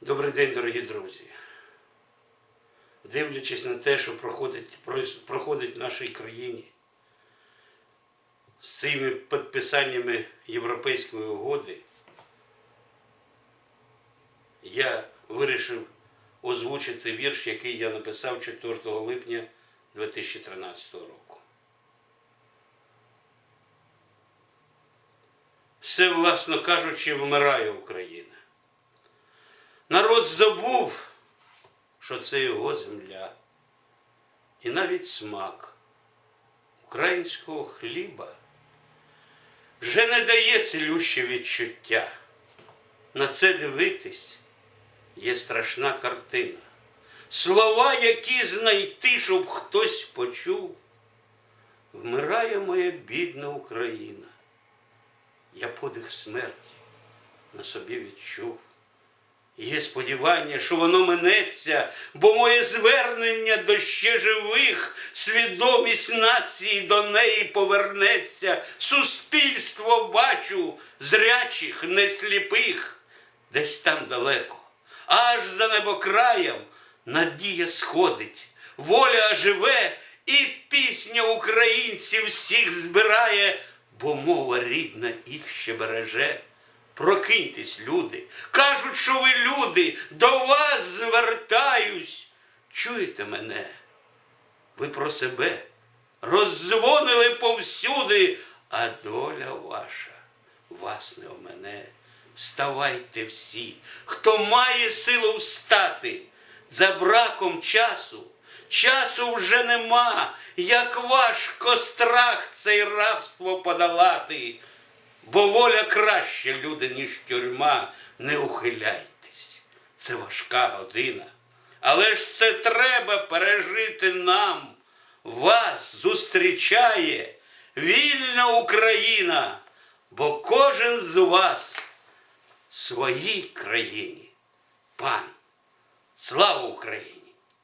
Добрий день, дорогі друзі. Дивлячись на те, що проходить, проходить в нашій країні з цими підписаннями Європейської угоди, я вирішив озвучити вірш, який я написав 4 липня 2013 року. Все, власно кажучи, вмирає Україна. Народ забув, що це його земля. І навіть смак українського хліба вже не дає цілюще відчуття. На це дивитись є страшна картина. Слова, які знайти, щоб хтось почув. Вмирає моя бідна Україна. Я подих смерті на собі відчув. Є сподівання, що воно минеться, бо моє звернення до ще живих, свідомість нації до неї повернеться. Суспільство бачу зрячих, не сліпих, десь там далеко, аж за небокраєм надія сходить, воля живе, і пісня українців всіх збирає, бо мова рідна їх ще береже. Прокиньтесь, люди. Кажуть, що ви люди, до вас звертаюсь. Чуєте мене? Ви про себе роздзвонили повсюди, а доля ваша вас не мене. Вставайте всі, хто має силу встати. За браком часу, часу вже нема, як важко страх цей рабство подолати. Бо воля краще, люди, ніж тюрма, не ухиляйтесь. Це важка година. Але ж це треба пережити нам. Вас зустрічає вільна Україна, бо кожен з вас в своїй країні. Пан, слава Україні!